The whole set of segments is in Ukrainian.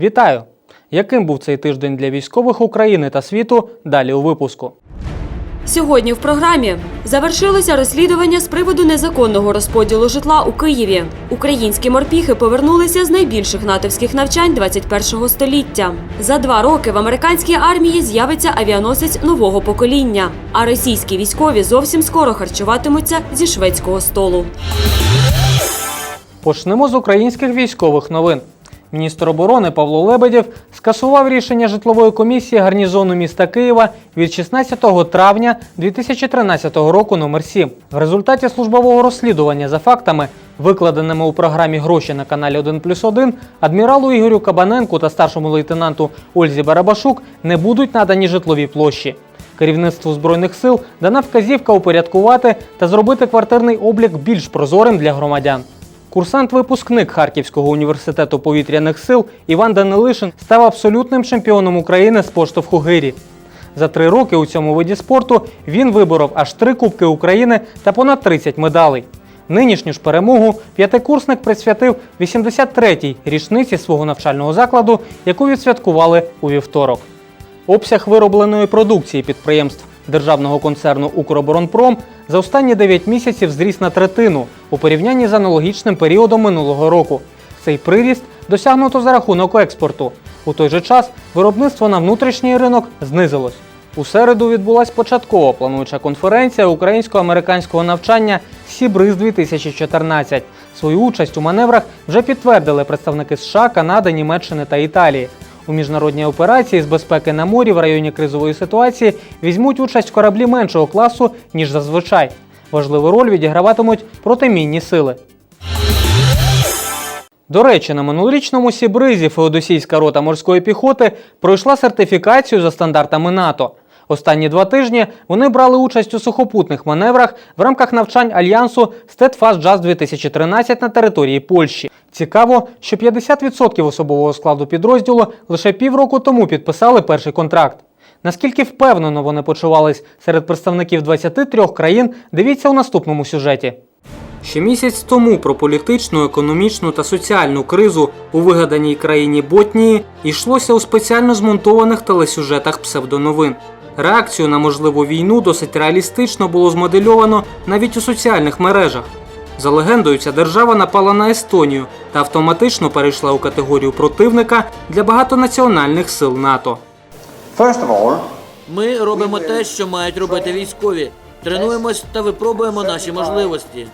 Вітаю! Яким був цей тиждень для військових України та світу? Далі у випуску. Сьогодні в програмі завершилося розслідування з приводу незаконного розподілу житла у Києві. Українські морпіхи повернулися з найбільших натовських навчань 21-го століття. За два роки в американській армії з'явиться авіаносець нового покоління. А російські військові зовсім скоро харчуватимуться зі шведського столу. Почнемо з українських військових новин. Міністр оборони Павло Лебедєв скасував рішення житлової комісії гарнізону міста Києва від 16 травня 2013 року номер 7 В результаті службового розслідування за фактами, викладеними у програмі гроші на каналі 1 плюс 1, адміралу Ігорю Кабаненку та старшому лейтенанту Ользі Барабашук не будуть надані житлові площі. Керівництву збройних сил дана вказівка упорядкувати та зробити квартирний облік більш прозорим для громадян. Курсант-випускник Харківського університету повітряних сил Іван Данилишин став абсолютним чемпіоном України з поштовху гирі. За три роки у цьому виді спорту він виборов аж три Кубки України та понад 30 медалей. Нинішню ж перемогу п'ятикурсник присвятив 83-й річниці свого навчального закладу, яку відсвяткували у вівторок. Обсяг виробленої продукції підприємств державного концерну Укроборонпром за останні 9 місяців зріс на третину у порівнянні з аналогічним періодом минулого року. Цей приріст досягнуто за рахунок експорту. У той же час виробництво на внутрішній ринок знизилось. У середу відбулася початкова плануюча конференція українсько-американського навчання Сібриз 2014. Свою участь у маневрах вже підтвердили представники США, Канади, Німеччини та Італії. У міжнародній операції з безпеки на морі в районі кризової ситуації візьмуть участь кораблі меншого класу, ніж зазвичай. Важливу роль відіграватимуть протимінні сили. До речі, на минулорічному Сібризі Феодосійська рота морської піхоти пройшла сертифікацію за стандартами НАТО. Останні два тижні вони брали участь у сухопутних маневрах в рамках навчань альянсу Steadfast Just 2013 на території Польщі. Цікаво, що 50% особового складу підрозділу лише півроку тому підписали перший контракт. Наскільки впевнено вони почувались серед представників 23 країн, дивіться у наступному сюжеті. Ще місяць тому про політичну, економічну та соціальну кризу у вигаданій країні Ботнії йшлося у спеціально змонтованих телесюжетах псевдоновин. Реакцію на можливу війну досить реалістично було змодельовано навіть у соціальних мережах. За легендою, ця держава напала на Естонію та автоматично перейшла у категорію противника для багатонаціональних сил НАТО. First Ми робимо те, що мають робити військові. Тренуємось та випробуємо наші можливості.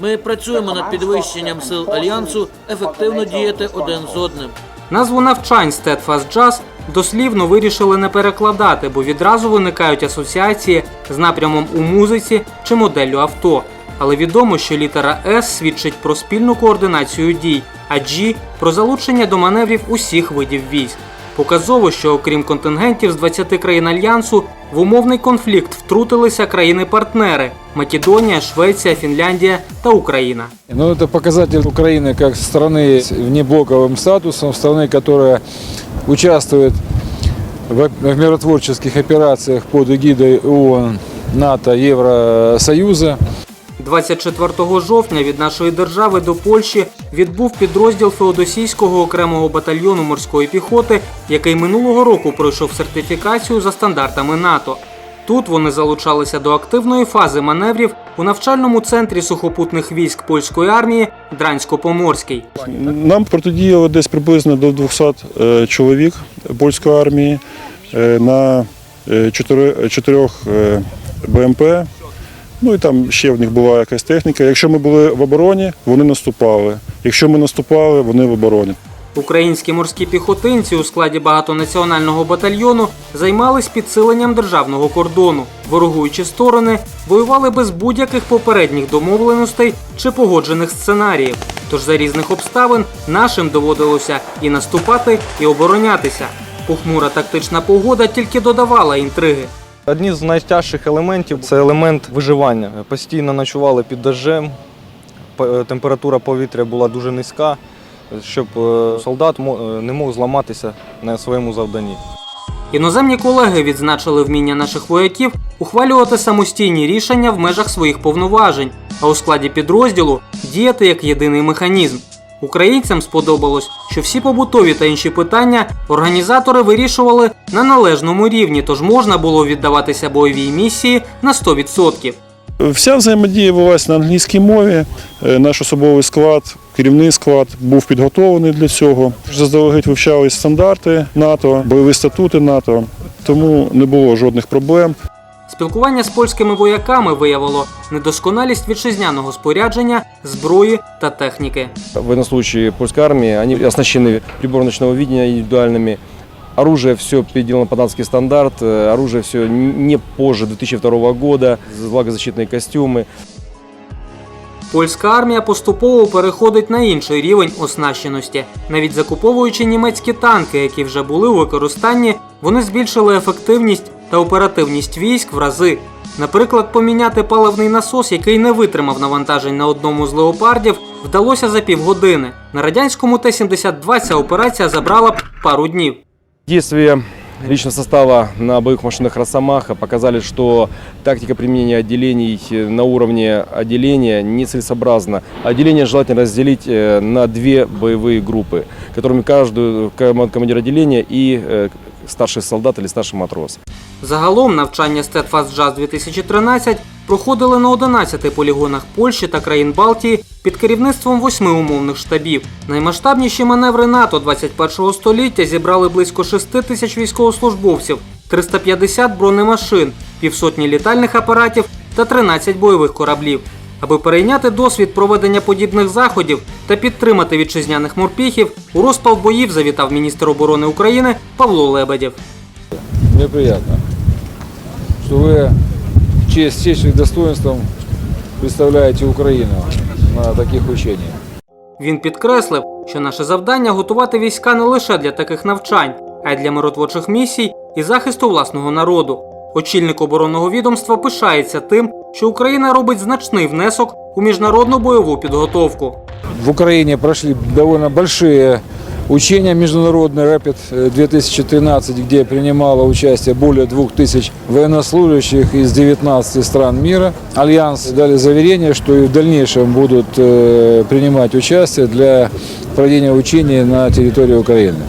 Ми працюємо над підвищенням сил альянсу ефективно діяти один з одним. Назву навчань Steadfast Jazz дослівно вирішили не перекладати, бо відразу виникають асоціації з напрямом у музиці чи моделлю авто. Але відомо, що літера S свідчить про спільну координацію дій, а G – про залучення до маневрів усіх видів військ. Показово, що окрім контингентів з 20 країн альянсу, в умовний конфлікт втрутилися країни-партнери Македонія, Швеція, Фінляндія та Україна. Ну, это показатель Украины как страны с внеблоковым статусом, страны, которая участвует в, в миротворческих операциях под эгидой ООН, НАТО, Евросоюза. 24 жовтня від нашої держави до Польщі відбув підрозділ Феодосійського окремого батальйону морської піхоти, який минулого року пройшов сертифікацію за стандартами НАТО. Тут вони залучалися до активної фази маневрів у навчальному центрі сухопутних військ польської армії Дрансько-Поморський. Нам протидіяло десь приблизно до 200 е, чоловік польської армії е, на е, чотирьох БМП. Ну і там ще в них була якась техніка. Якщо ми були в обороні, вони наступали. Якщо ми наступали, вони в обороні. Українські морські піхотинці у складі багатонаціонального батальйону займались підсиленням державного кордону. Ворогуючі сторони воювали без будь-яких попередніх домовленостей чи погоджених сценаріїв. Тож за різних обставин нашим доводилося і наступати, і оборонятися. Похмура тактична погода тільки додавала інтриги. Одні з найтяжчих елементів це елемент виживання. Постійно ночували під дощем, п- температура повітря була дуже низька, щоб е, солдат е, не мог зламатися на своєму завданні. Іноземні колеги відзначили вміння наших вояків ухвалювати самостійні рішення в межах своїх повноважень, а у складі підрозділу діяти як єдиний механізм. Українцям сподобалось, що всі побутові та інші питання організатори вирішували на належному рівні, тож можна було віддаватися бойовій місії на 100%. Вся взаємодія велася на англійській мові. Е, Наш особовий склад, керівний склад був підготовлений для цього. Заздалегідь вивчались стандарти НАТО, бойові статути НАТО, тому не було жодних проблем. Спілкування з польськими вояками виявило недосконалість вітчизняного спорядження, зброї та техніки. военнослужащие польской армии, они оснащены прибором ночного видения индивидуальными. Оружие все переделано по датский стандарт, э, оружие все не позже 2002 года, влагозащитные костюмы. Польська армія поступово переходить на інший рівень оснащеності. Навіть закуповуючи німецькі танки, які вже були у використанні, вони збільшили ефективність та оперативність військ в рази. Наприклад, поміняти паливний насос, який не витримав навантажень на одному з леопардів, вдалося за півгодини. На радянському Т-72 ця операція забрала б пару днів. Действия личного состава на боевых машинах «Росомаха» показали, что тактика применения отделений э, на уровне отделения нецелесообразна. Отделение желательно разделить э, на две боевые группы, которыми каждую ком- командир отделения и э, старший солдат или старший матрос. Загалом навчання Steadfast Jazz 2013 проходили на 11 полігонах Польщі та країн Балтії під керівництвом восьми умовних штабів. Наймасштабніші маневри НАТО 21 століття зібрали близько 6 тисяч військовослужбовців, 350 бронемашин, півсотні літальних апаратів та 13 бойових кораблів. Аби перейняти досвід проведення подібних заходів та підтримати вітчизняних морпіхів, у розпал боїв завітав міністр оборони України Павло Лебедєв. Мне приятно, что вы честь, с честью и достоинством представляете Украину на таких учениях. Він підкреслив, що наше завдання готувати війська не лише для таких навчань, а й для миротворчих місій і захисту власного народу. Очільник оборонного відомства пишається тим, що Україна робить значний внесок у міжнародну бойову підготовку. В Украине прошли довольно большие учения международные Rapid 2013, где принимало участие более 2000 военнослужащих из 19 стран мира. Альянс дали заверение, что и в дальнейшем будут э, принимать участие для проведения учений на территории Украины.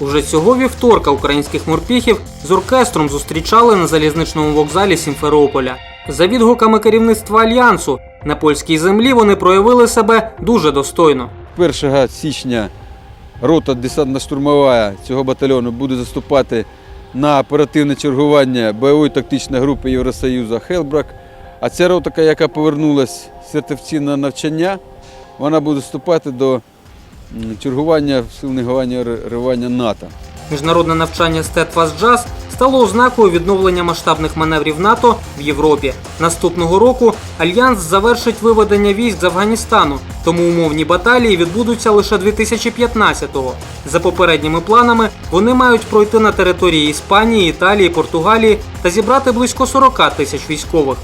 Уже цього вівторка українських морпіхів з оркестром зустрічали на залізничному вокзалі Сімферополя. За відгуками керівництва альянсу, на польській землі вони проявили себе дуже достойно. 1 січня рота десантно-штурмова цього батальйону буде заступати на оперативне чергування бойової тактичної групи Євросоюзу Хелбрак. А ця рота, яка повернулася з сертифіційного навчання, вона буде вступати до чергування в сил реагування НАТО. Міжнародне навчання Steadfast Jazz стало ознакою відновлення масштабних маневрів НАТО в Європі. Наступного року альянс завершить виведення військ з Афганістану, тому умовні баталії відбудуться лише 2015-го. За попередніми планами вони мають пройти на території Іспанії, Італії, Португалії та зібрати близько 40 тисяч військових.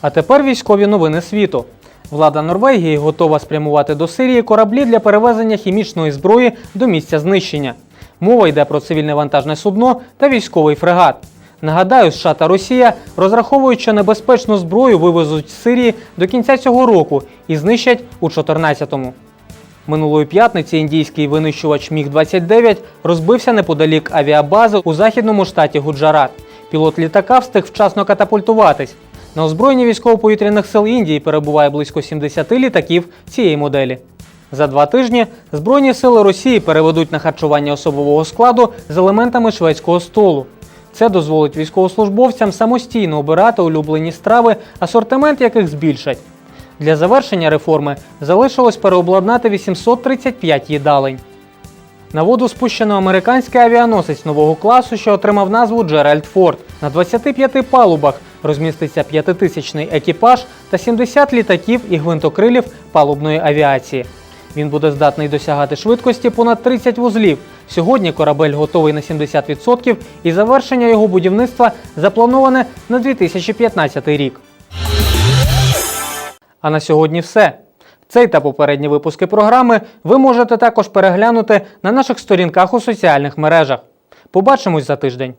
А тепер військові новини світу. Влада Норвегії готова спрямувати до Сирії кораблі для перевезення хімічної зброї до місця знищення. Мова йде про цивільне вантажне судно та військовий фрегат. Нагадаю, США та Росія розраховують, що небезпечну зброю вивезуть з Сирії до кінця цього року і знищать у 14-му. Минулої п'ятниці індійський винищувач Міг-29 розбився неподалік авіабази у західному штаті Гуджарат. Пілот літака встиг вчасно катапультуватись. На озброєнні військово-повітряних сил Індії перебуває близько 70 літаків цієї моделі. За два тижні Збройні сили Росії переведуть на харчування особового складу з елементами шведського столу. Це дозволить військовослужбовцям самостійно обирати улюблені страви, асортимент яких збільшать. Для завершення реформи залишилось переобладнати 835 їдалень. На воду спущено американський авіаносець нового класу, що отримав назву Джеральд Форд. На 25 палубах розміститься п'ятитисячний екіпаж та 70 літаків і гвинтокрилів палубної авіації. Він буде здатний досягати швидкості понад 30 вузлів. Сьогодні корабель готовий на 70% і завершення його будівництва заплановане на 2015 рік. А на сьогодні все. Цей та попередні випуски програми ви можете також переглянути на наших сторінках у соціальних мережах. Побачимось за тиждень.